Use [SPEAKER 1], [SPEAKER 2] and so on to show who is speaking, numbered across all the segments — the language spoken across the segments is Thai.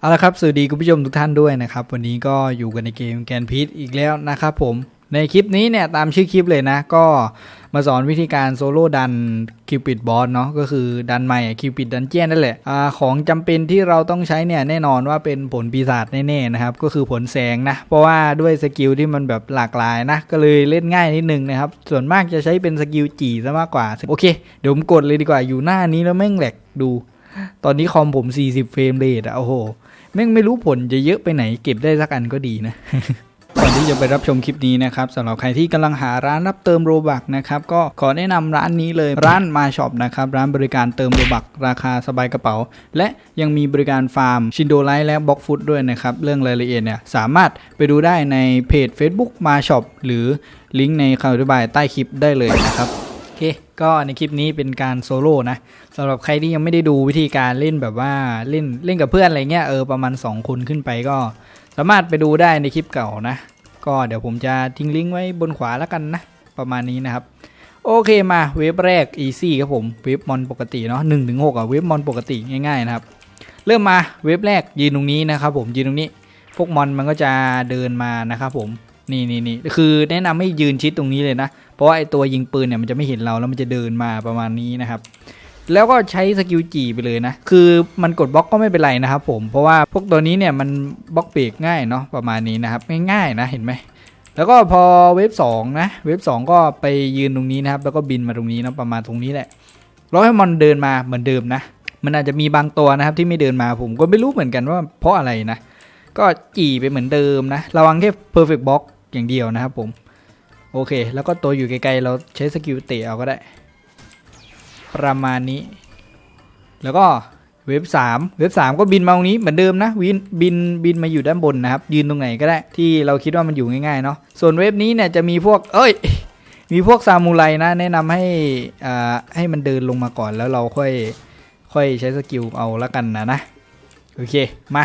[SPEAKER 1] เอาละครับสวัสดีคุณผู้ชมทุกท่านด้วยนะครับ วันนี้ก็อยู่กันในเกมแกนพีทอีกแล้วนะครับผม ในคลิปนี้เนี่ยตามชื่อคลิปเลยนะ ก็มาสอนวิธีการโซโล่ดันคิวปิดบอสเนาะก็คือดันใหม่คิวปิดดันเจียนนั่นแหละอของจำเป็นที่เราต้องใช้เนี่ยแน่นอนว่าเป็นผลปีศาจแน่ๆนะครับ ก็คือผลแสงนะ เพราะว่าด้วยสกิลที่มันแบบหลากหลายนะ ก็เลยเล่นง่ายนิดนึงนะครับ ส่วนมากจะใช้เป็นสกิลจีซะมากกว่าโอเคเดี๋ยวผมกดเลยดีกว่าอยู่หน้านี้แล้วแม่งแหลกดู ตอนนี้คอมผม 40 เฟรมเรทอะโอ้โห แม่งไม่รู้ผลจะเยอะไปไหนเก็บได้สักอันก็ดีนะก่อนที่จะไปรับชมคลิปนี้นะครับสำหรับใครที่กำลังหาร้านรับเติมโรบักนะครับก็ขอแนะนำร้านนี้เลยร้านมาช็อปนะครับร้านบริการเติมโรบักราคาสบายกระเป๋า และยังมีบริการฟาร์มชินโดไลท์และบล็อกฟุตด้วยนะครับเรื่องรายละเอียดเนี่ยสามารถไปดูได้ในเพจ Facebook มาช็อปหรือลิงก์ในคำอธิบายใต้คลิปได้เลยนะครับ อเค ก็ในคลิปนี้เป็นการโซโล่นะสำหรับใครที่ยังไม่ได้ดูวิธีการเล่นแบบว่าเล่นเล่นกับเพื่อนอะไรเงี้ยเออประมาณ 2 คนขึ้นไปก็ สามารถไปดูได้ในคลิปเก่านะ ก็เดี๋ยวผมจะทิ้งลิงก์ไว้บนขวาแล้วกันนะ ประมาณนี้นะครับ โอเคมาเว็บแรก easy ครับผมเว็บมอนปกติเนาะหนึ่งถึงหกอะเว็บมอนปกติง่ายๆนะครับ เริ่มมาเว็บแรกยืนตรงนี้นะครับผมยืนตรงนี้ พวกมอนมันก็จะเดินมานะครับผมนี่นี่นี่คือแนะนำให้ยืนชิดตรงนี้เลยนะ เพราะว่าไอตัวยิงปืนเนี่ยมันจะไม่เห็นเราแล้วมันจะเดินมาประมาณนี้นะครับ แล้วก็ใช้สกิลจีไปเลยนะ คือมันกดบล็อกก็ไม่เป็นไรนะครับผม เพราะว่าพวกตัวนี้เนี่ยมันบล็อกเบรกง่ายเนาะประมาณนี้นะครับง่ายๆนะเห็นไหมแล้วก็พอเว็บ2นะเว็บ2ก็ไปยืนตรงนี้นะครับ แล้วก็บินมาตรงนี้นะประมาณตรงนี้แหละรอให้มันเดินมาเหมือนเดิมนะ มันอาจจะมีบางตัวนะครับที่ไม่เดินมาผมก็ไม่รู้เหมือนกันว่าเพราะอะไรนะ ก็จีไปเหมือนเดิมนะ ระวังแค่ perfect box อย่างเดียวนะครับผม โอเค แล้วก็ตัวอยู่ไกลๆเราใช้สกิลเตะเอาก็ได้ ประมาณนี้ แล้วก็เว็บ3เว็บ3ก็บินมาตรงนี้เหมือนเดิมนะวินบินบินมาอยู่ด้านบนนะครับ ยืนตรงไหนก็ได้ที่เราคิดว่ามันอยู่ง่ายๆเนาะส่วนเว็บนี้เนี่ยจะมีพวก เอ้ย มีพวกซามูไรนะ แนะนำให้อ่าให้มันเดินลงมาก่อนแล้วเราค่อยค่อยใช้สกิลเอาละกันนะนะโอเคมา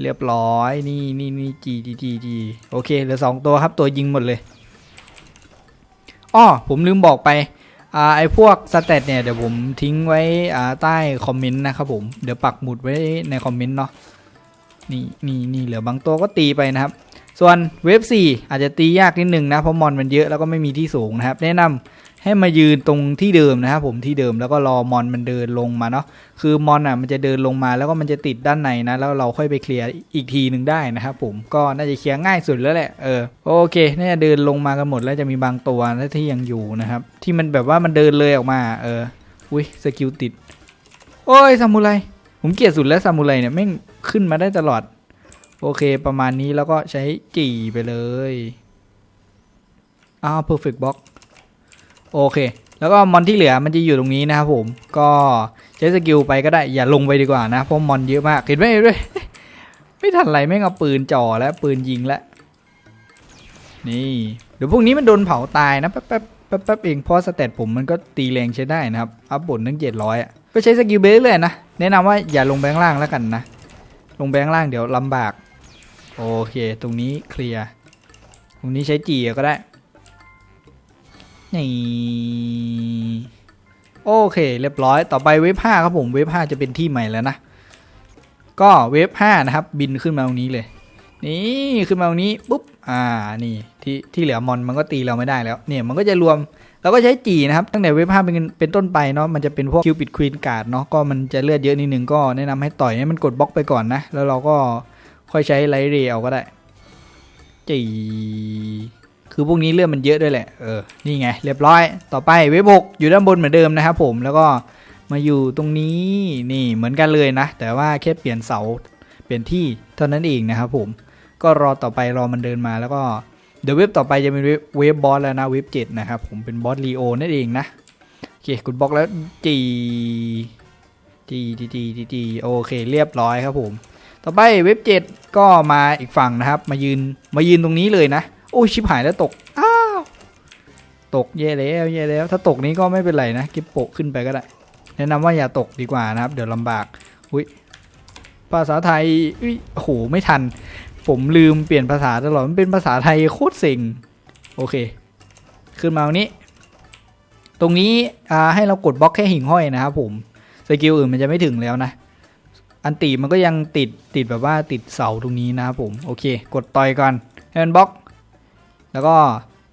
[SPEAKER 1] เรียบร้อยนี่นี่นี่จีจีจีจีโอเคเหลือสองตัวครับตัวยิงหมดเลย อ้อผมลืมบอกไปอ่าไอพวกสเตตเนี่ยเดี๋ยวผมทิ้งไว้อ่าใต้คอมเมนต์นะครับผมเดี๋ยวปักหมุดไว้ในคอมเมนต์เนาะนี่นี่นี่เหลือบางตัวก็ตีไปนะครับ ส่วนเว็บ4อาจจะตียากนิดหนึ่งนะเพราะมอนมันเยอะแล้วก็ไม่มีที่สูงนะครับ แนะนำ ให้มายืนตรงที่เดิมนะครับผมที่เดิมแล้วก็รอมอนมันเดินลงมาเนาะคือมอนอะมันจะเดินลงมาแล้วก็มันจะติดด้านในนะ แล้วเราค่อยไปเคลียร์อีกทีหนึ่งได้นะครับผมก็น่าจะเคลียร์ง่ายสุดแล้วแหละเออโอเคน่าจะเดินลงมากันหมดแล้วจะมีบางตัวที่ยังอยู่นะครับ ที่มันแบบว่ามันเดินเลยออกมาเอออุ้ยสกิลติด โอ้ยซามูไรผมเกลียดสุดแล้วซามูไรเนี่ยแม่งขึ้นมาได้ตลอด โอเคประมาณนี้แล้วก็ใช้จีไปเลยอ้าว perfect box โอเค แล้วก็มอนที่เหลือมันจะอยู่ตรงนี้นะครับผม ก็ใช้สกิลไปก็ได้ อย่าลงไปดีกว่านะ เพราะมอนเยอะมาก เห็นไหมเห็นไมไม่ทันไรแม่งเอาปืนจ่อแล้วปืนยิงแล้ว นี่ เดี๋ยวพวกนี้มันโดนเผาตายนะแป๊บแป๊บแป๊บแป๊บเอง เพราะสเตตผมมันก็ตีแรงใช้ได้นะครับ อัพบนตั้งเจ็ดร้อยอะ ก็ใช้สกิลเบสเลยนะ แนะนำว่าอย่าลงแบงล่างแล้วกันนะ ลงแบงล่างเดี๋ยวลำบาก โอเค ตรงนี้เคลียร์ ตรงนี้ใช้จีก็ได้ นี่โอเคเรียบร้อยต่อไปเวฟ5ครับผมเวฟ5จะเป็นที่ใหม่แล้วนะ ก็เวฟ5นะครับ บินขึ้นมาตรงนี้เลย นี่ขึ้นมาตรงนี้ปุ๊บอ่านี่ที่ที่เหลือมอนมันก็ตีเราไม่ได้แล้วเนี่ยมันก็จะรวมเราก็ใช้จีนะครับ ตั้งแต่เวฟ5เป็นเป็นต้นไปเนาะมันจะเป็นพวกคิวปิดควีนการ์ดเนาะก็มันจะเลือดเยอะนิดนึงก็แนะนำให้ต่อยให้มันกดบล็อกไปก่อนนะ แล้วเราก็ค่อยใช้ไลท์เรีย์เอาก็ได้จี คือพวกนี้เลือดมันเยอะด้วยแหละ เออ นี่ไง เรียบร้อย ต่อไปเว็บกอยู่ด้านบนเหมือนเดิมนะครับผม แล้วก็มาอยู่ตรงนี้ นี่เหมือนกันเลยนะ แต่ว่าแค่เปลี่ยนเสา เปลี่ยนที่เท่านั้นเองนะครับผม ก็รอต่อไปรอมันเดินมาแล้วก็ เดี๋ยวเว็บต่อไปจะเป็นเว็บเว็บบอสแล้วนะ เว็บเจ็ดนะครับผม เป็นบอสลีโอนั่นเองนะ โอเคกดบล็อกแล้วจีจีจีจีจีจีโอเค เรียบร้อยครับผม ต่อไปเว็บเจ็ดก็มาอีกฝั่งนะครับ มายืน มายืนตรงนี้เลยนะ โอ้ยชิบหายแล้วตก อ้าว ตกแย่แล้วแย่แล้ว ถ้าตกนี้ก็ไม่เป็นไรนะก็บโปะขึ้นไปก็ได้ แนะนำว่าอย่าตกดีกว่านะครับ เดี๋ยวลำบาก อุ้ย ภาษาไทยอุ้ยโอ้โห ไม่ทัน ผมลืมเปลี่ยนภาษาตลอด มันเป็นภาษาไทยโคตรเซ็ง โอเค ขึ้นมาตรงนี้ ตรงนี้อ่าให้เรากดบล็อกแค่หิ่งห้อยนะครับผม สกิลอื่นมันจะไม่ถึงแล้วนะอันติมันก็ยังติดติดแบบว่าติดเสาตรงนี้นะครับผม โอเค กดต่อยก่อนให้มันบล็อก แล้วก็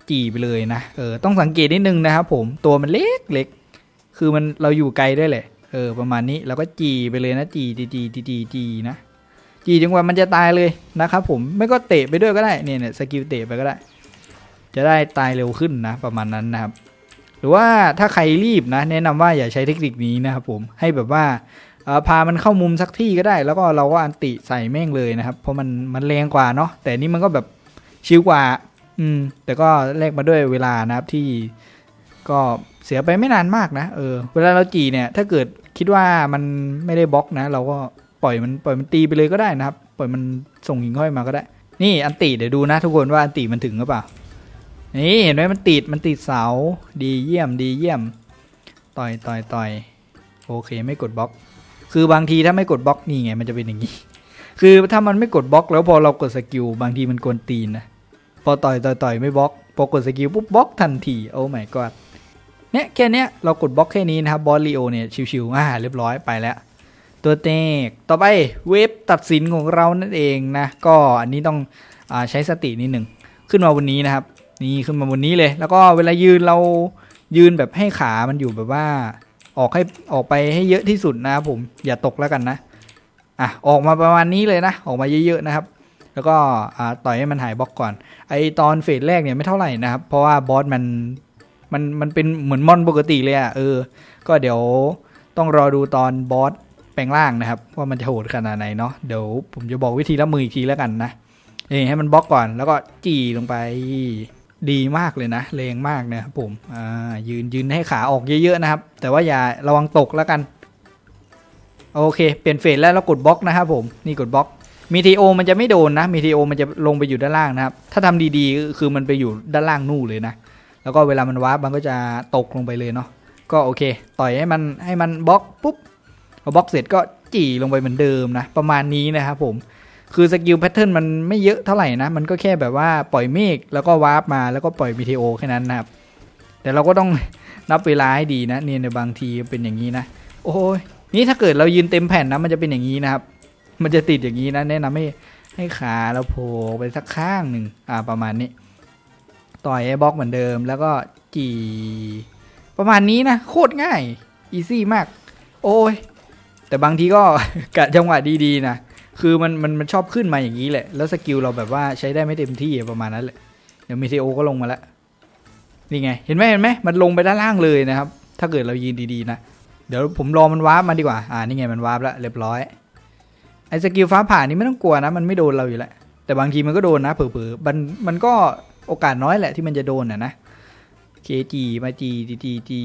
[SPEAKER 1] จีไปเลยนะเออต้องสังเกตนิดนึงนะครับผมตัวมันเล็กเล็กคือมันเราอยู่ไกลด้วยแหละเออประมาณนี้แล้วก็จีไปเลยนะจีจีจีจีจีจีนะจีจนกว่ามันจะตายเลยนะครับผมไม่ก็เตะไปด้วยก็ได้เนี่ยเนี่ยสกิลเตะไปก็ได้ จะได้ตายเร็วขึ้นนะประมาณนั้นนะครับ หรือว่าถ้าใครรีบนะ แนะนำว่าอย่าใช้เทคนิคนี้นะครับผมให้แบบว่าพามันเข้ามุมสักที่ก็ได้ แล้วก็เราก็อันติใส่แม่งเลยนะครับ เพราะมันมันแรงกว่าเนาะแต่นี่มันก็แบบชิวกว่า อืม แต่ก็แลกมาด้วยเวลานะครับที่ก็เสียไปไม่นานมากนะเออเวลาเราจีเนี่ย ถ้าเกิดคิดว่ามันไม่ได้บล็อกนะ เราก็ปล่อยมันปล่อยมันตีไปเลยก็ได้นะครับ ปล่อยมันส่งหิ่งห้อยมาก็ได้ นี่อันติเดี๋ยวดูนะทุกคนว่าอันติมันถึงหรือเปล่านี่เห็นไหมมันติดมันติดเสาดีเยี่ยมดีเยี่ยม ต่อยต่อยต่อยโอเคไม่กดบล็อก คือบางทีถ้าไม่กดบล็อกนี่ไงมันจะเป็นอย่างนี้ คือถ้ามันไม่กดบล็อกแล้วพอเรากดสกิลบางทีมันกวนตีนนะ พอต่อยต่อยต่อยไม่บล็อกพอกดสกิลปุ๊บบล็อกทันทีโอ้ my god เนี่ยแค่เนี้ยเรากดบล็อกแค่นี้นะครับบอสลีโอเนี่ยชิวๆอ่าเรียบร้อยไปแล้ว ตัวเตกต่อไปเว็บตัดสินของเรานั่นเองนะ ก็อันนี้ต้องอใช้สตินิดหนึ่งขึ้นมาบนนี้นะครับ นี่ขึ้นมาบนนี้เลย แล้วก็เวลายืนเรายืนแบบให้ขามันอยู่แบบว่าออกให้ออกไปให้เยอะที่สุดนะครับผมอย่าตกแล้วกันนะอะออกมาประมาณนี้เลยนะ ออกมาเยอะๆนะครับ แล้วก็ต่อยให้มันหายบล็อกก่อน ไอตอนเฟสแรกเนี่ยไม่เท่าไหร่นะครับ เพราะว่าบอสมันมันมันเป็นเหมือนมอนปกติเลยอะ่ะเออ ก็เดี๋ยวต้องรอดูตอนบอสแปลงร่างนะครับ ว่ามันจะโหดขนาดไหนเนาะเดี๋ยวผมจะบอกวิธีรับมืออีกทีแล้วกันนะนี่ให้มันบล็อกก่อนแล้วก็จีลงไปดีมากเลยนะแรงมากนะครับผมอ่ายืนยืนให้ขาออกเยอะๆนะครับ แต่ว่าอย่าระวังตกแล้วกัน โอเค เปลี่ยนเฟสแล้วเรากดบล็อกนะครับผมนี่กดบล็อก มีทีโอมันจะไม่โดนนะมีทีโอมันจะลงไปอยู่ด้านล่างนะครับ ถ้าทำดีๆ คือมันไปอยู่ด้านล่างนู่นเลยนะ แล้วก็เวลามันวาร์ปมันก็จะตกลงไปเลยเนาะ ก็โอเค ต่อยให้มันให้มันบล็อกปุ๊บพอบล็อกเสร็จก็จี่ลงไปเหมือนเดิมนะ ประมาณนี้นะครับผม คือสกิลแพทเทิร์นมันไม่เยอะเท่าไหร่นะ มันก็แค่แบบว่าปล่อยเมฆแล้วก็วาร์ปมาแล้วก็ปล่อยมีทีโอแค่นั้นนะครับ แต่เราก็ต้องนับเวลาให้ดีนะ เนี่ยในบางทีเป็นอย่างนี้นะ โอ้ยนี่ถ้าเกิดเรายืนเต็มแผ่นนะมันจะเป็นอย่างนี้นะครับ มันจะติดอย่างนี้นะแนะนำให้ให้ขาเราโผล่ไปสักข้างหนึ่งอ่าประมาณนี้ ต่อยไอ้บล็อกเหมือนเดิม แล้วก็จีประมาณนี้นะโคตรง่ายอีซี่มาก โอ้ย แต่บางทีก็กะจังหวะดีๆนะคือมันมันมันชอบขึ้นมาอย่างนี้แหละ แล้วสกิลเราแบบว่าใช้ได้ไม่เต็มที่ประมาณนั้นแหละเดี๋ยวมีเทโอก็ลงมาแล้วนี่ไง เห็นไหมเห็นไหมมันลงไปด้านล่างเลยนะครับ ถ้าเกิดเรายืนดีๆนะ เดี๋ยวผมรอมันวาร์ปมาดีกว่า อ่านี่ไงมันวาร์ปแล้วเรียบร้อย ไอ้สกิลฟ้าผ่านี่ไม่ต้องกลัวนะ มันไม่โดนเราอยู่แล้วแต่บางทีมันก็โดนนะเผลอๆมันมันก็โอกาสน้อยแหละที่มันจะโดนอะนะเคจีมาจีจีจีจี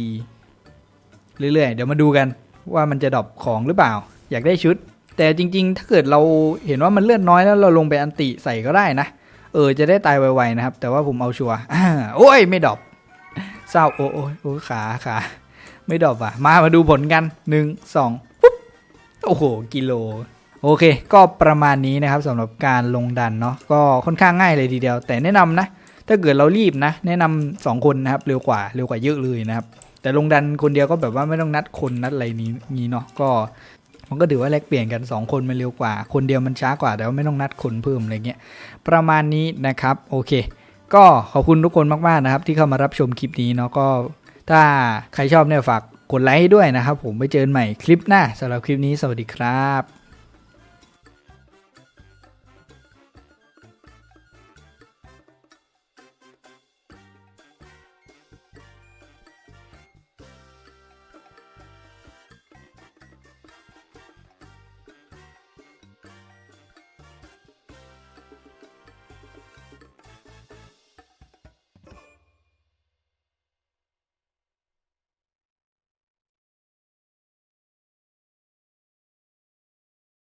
[SPEAKER 1] เรื่อยๆ เดี๋ยวมาดูกันว่ามันจะดรอปของหรือเปล่า อยากได้ชุด แต่จริงๆ ถ้าเกิดเราเห็นว่ามันเลือดน้อยแล้วเราลงไปอันติใส่ก็ได้นะ เออจะได้ตายไวๆนะครับ แต่ว่าผมเอาชัวร์โอ้ยไม่ดรอปเศร้าโอ้ยโอ้ยขาขาไม่ดรอปอะ มามาดูผลกันหนึ่งสองปุ๊บโอ้โหกิโล โอเค ก็ประมาณนี้นะครับสำหรับการลงดันเนาะก็ค่อนข้างง่ายเลยทีเดียว แต่แนะนำนะ ถ้าเกิดเรารีบนะ แนะนำสองคนนะครับเร็วกว่าเร็วกว่าเยอะเลยนะครับ แต่ลงดันคนเดียวก็แบบว่าไม่ต้องนัดคนนัดอะไรนี้นี้เนาะก็มันก็ถือว่าแลกเปลี่ยนกันสองคนมันเร็วกว่า คนเดียวมันช้ากว่าแต่ว่าไม่ต้องนัดคนเพิ่มอะไรเงี้ยประมาณนี้นะครับโอเค ก็ขอบคุณทุกคนมากๆนะครับ ที่เข้ามารับชมคลิปนี้เนาะก็ ถ้าใครชอบเนี่ยฝากกดไลค์ด้วยนะครับ ผมไปเจอกันใหม่คลิปหน้าสำหรับคลิปนี้สวัสดีครับ